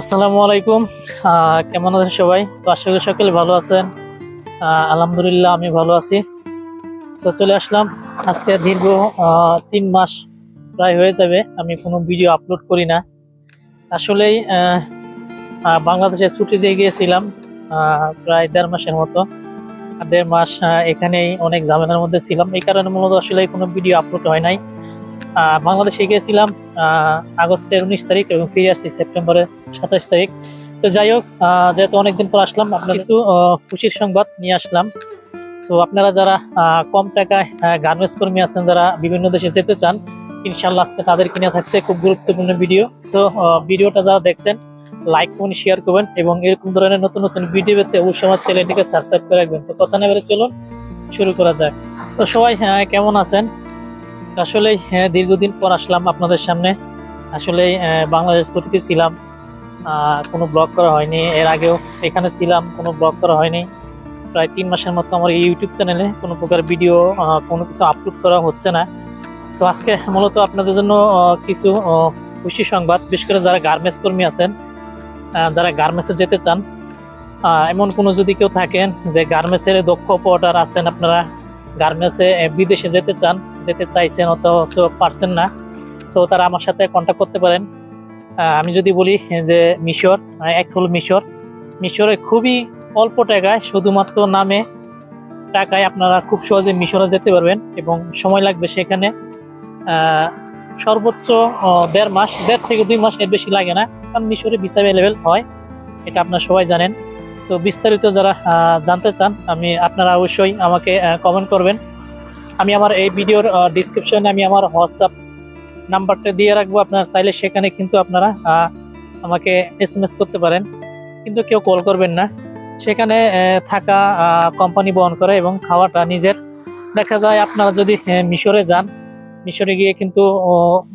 আসসালামু আলাইকুম। কেমন আছেন সবাই? তো আশা করি সকলে ভালো আছেন। আলহামদুলিল্লাহ আমি ভালো আছি। তো চলে আসলাম। আজকে দীর্ঘ তিন মাস প্রায় হয়ে যাবে। আমি কোনো ভিডিও আপলোড করি না। আসলেই বাংলাদেশে ছুটি দিয়ে গিয়েছিলাম প্রায় দেড় মাসের মতো। দেড় মাস এখানেই অনেক ঝামেলার মধ্যে ছিলাম। এই কারণে মূলত আসলে কোনো ভিডিও আপলোড হয় নাই। বাংলাদেশে গিয়েছিলাম আগস্টের উনিশ তারিখ এবং ফিরে আসছি সেপ্টেম্বরের সাতাশ তারিখ। তো যাই হোক যেহেতু অনেকদিন পর আসলাম আপনার কিছু খুশির সংবাদ নিয়ে আসলাম। সো আপনারা যারা কম টাকায় গার্মেন্টস কর্মী আছেন যারা বিভিন্ন দেশে যেতে চান ইনশাল্লাহ আজকে তাদের কিনে থাকছে খুব গুরুত্বপূর্ণ ভিডিও। সো ভিডিওটা যারা দেখছেন লাইক করুন শেয়ার করবেন এবং এরকম ধরনের নতুন নতুন ভিডিও পেতে অবশ্যই আমার চ্যানেলটিকে সাবস্ক্রাইব করে রাখবেন। তো কথা নেবে চলুন শুরু করা যাক। তো সবাই আহ, কেমন আছেন? আসলে হ্যাঁ দীর্ঘদিন পর আসলাম আপনাদের সামনে। আসলে বাংলাদেশ ছুটিতে ছিলাম কোনো ব্লগ করা হয়নি। এর আগেও এখানে ছিলাম, কোনো ব্লগ করা হয়নি। প্রায় তিন মাসের মতো আমার এই ইউটিউব চ্যানেলে কোনো প্রকার ভিডিও কোনো কিছু আপলোড করা হচ্ছে না। সো, আজকে মূলত আপনাদের জন্য কিছু খুশি সংবাদ। বিশেষ করে যারা গার্মেন্টস কর্মী আছেন যারা গার্মেন্টসে যেতে চান এমন কোনো যদি কেউ থাকেন যে গার্মেন্টসের দক্ষ অপারেটর আছেন আপনারা গার্মেন্টসে বিদেশে যেতে চান, যেতে চাইছেন অত পারছেন না। সো তারা আমার সাথে কন্ট্যাক্ট করতে পারেন। আমি যদি বলি যে মিশর এক হলো মিশর। মিশরে খুবই অল্প টাকায়, শুধুমাত্র নামে টাকায় আপনারা খুব সহজে মিশরে যেতে পারবেন এবং সময় লাগবে সেখানে। সর্বোচ্চ দেড় মাস, দেড় থেকে দুই মাস এর বেশি লাগে না, কারণ মিশরে ভিসা অ্যাভেলেবেল হয়। এটা আপনারা সবাই জানেন। সো বিস্তারিত যারা জানতে চান, আমি আপনারা অবশ্যই আমাকে কমেন্ট করবেন। আমি আমার এই ভিডিওর ডিসক্রিপশনে আমি আমার হোয়াটসঅ্যাপ নাম্বারটা দিয়ে রাখব। আপনার চাইলে সেখানে কিন্তু আপনারা আমাকে এস এম এস করতে পারেন। কিন্তু কেউ কল করবেন না। সেখানে থাকা কোম্পানি বহন করে এবং খাওয়াটা নিজের। দেখা যায় আপনারা যদি মিশরে যান, মিশরে গিয়ে কিন্তু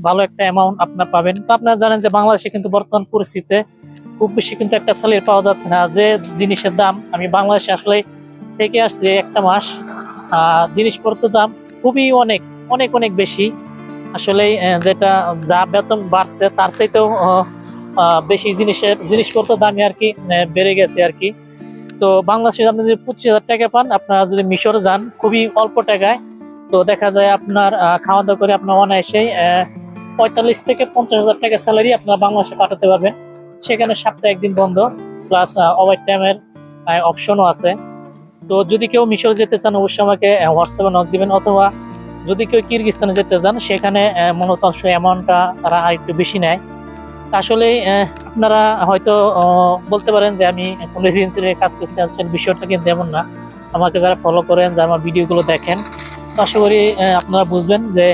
ভালো একটা অ্যামাউন্ট আপনার পাবেন। তো আপনারা জানেন যে বাংলাদেশে কিন্তু বর্তমান পরিস্থিতিতে খুব বেশি কিন্তু একটা স্যালারি পাওয়া যাচ্ছে না। যে জিনিসের দাম আমি বাংলাদেশে আসলে থেকে আসছি একটা মাস জিনিসপত্রের দাম খুবই অনেক অনেক অনেক বেশি। আসলে যেটা যা বেতন বাড়ছে তার চাইতেও বেশি জিনিসের, জিনিসপত্রের দামই আর কি বেড়ে গেছে আর কি তো বাংলাদেশে আপনি যদি পঁচিশ হাজার টাকা পান, আপনারা যদি মিশরে যান, খুবই অল্প টাকায়, তো দেখা যায় আপনার খাওয়া দাওয়া করে আপনার অনায়াসেই পঁয়তাল্লিশ থেকে পঞ্চাশ হাজার টাকা স্যালারি আপনারা বাংলাদেশে পাঠাতে পারবেন। সেখানে সপ্তাহে একদিন বন্ধ প্লাস ওভার টাইমের অপশনও আছে। তো যদি কেউ মিশর যেতে চান, অবশ্যই আমাকে হোয়াটসঅ্যাপে নক দিবেন, অথবা যদি কেউ কিরগিস্তানে যেতে চান, সেখানে মূলত অ্যামাউন্টটা তারা আর একটু বেশি নেয়। আসলে আপনারা হয়তো বলতে পারেন যে আমি কোনো এজেন্সির কাজ করছি, আসলে বিষয়টা কিন্তু এমন না। আমাকে যারা ফলো করেন, যারা আমার ভিডিওগুলো দেখেন আশা করি আপনারা বুঝবেন যে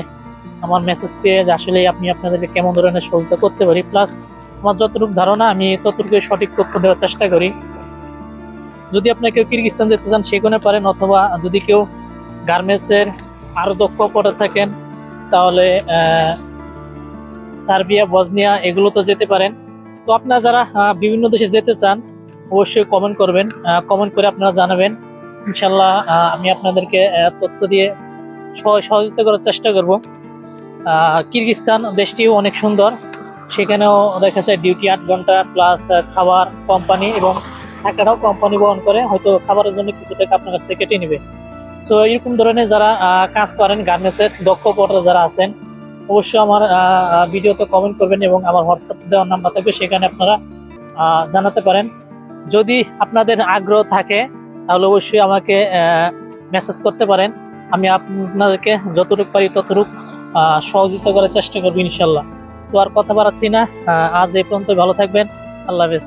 আমার মেসেজ পেয়ে আসলে আপনি আপনাদেরকে কেমন ধরনের সহযোগিতা করতে পারি। প্লাস আমার যতটুকু ধারণা, আমি ততটুকু সঠিক তথ্য দেওয়ার চেষ্টা করি। যদি আপনি কেউ কিরগিস্তান যেতে চান সেখানে পারেন, অথবা যদি কেউ গার্মেন্টসের আরও দক্ষ করে থাকেন, তাহলে সার্বিয়া বজনিয়া এগুলো তো যেতে পারেন। তো আপনারা যারা বিভিন্ন দেশে যেতে চান, অবশ্যই কমেন্ট করবেন। কমেন্ট করে আপনারা জানাবেন। ইনশাল্লাহ আমি আপনাদেরকে তথ্য দিয়ে সহ- সহযোগিতা করার চেষ্টা করব। কিরগিস্তান দেশটিও অনেক সুন্দর। সেখানেও দেখা যায় ডিউটি আট ঘণ্টা প্লাস খাবার কোম্পানি এবং টাকাটাও কোম্পানি বহন করে, হয়তো খাবারের জন্য কিছু টাকা আপনার কাছ থেকে কেটে নেবে। সো এরকম ধরনের যারা কাজ করেন গার্মেন্টসের দক্ষ পটে যারা আছেন, অবশ্যই আমার ভিডিওতে কমেন্ট করবেন এবং আমার হোয়াটসঅ্যাপ দেওয়ার নাম্বার থাকবে, সেখানে আপনারা জানাতে পারেন। যদি আপনাদের আগ্রহ থাকে, তাহলে অবশ্যই আমাকে মেসেজ করতে পারেন। আমি আপনাদেরকে যতটুকু পারি ততটুকু সহযোগিতা করার চেষ্টা করব ইনশাল্লাহ। সো আর কথা বাড়াচ্ছি না। আজ এই পর্যন্ত ভালো থাকবেন। আল্লাহ হাফেজ।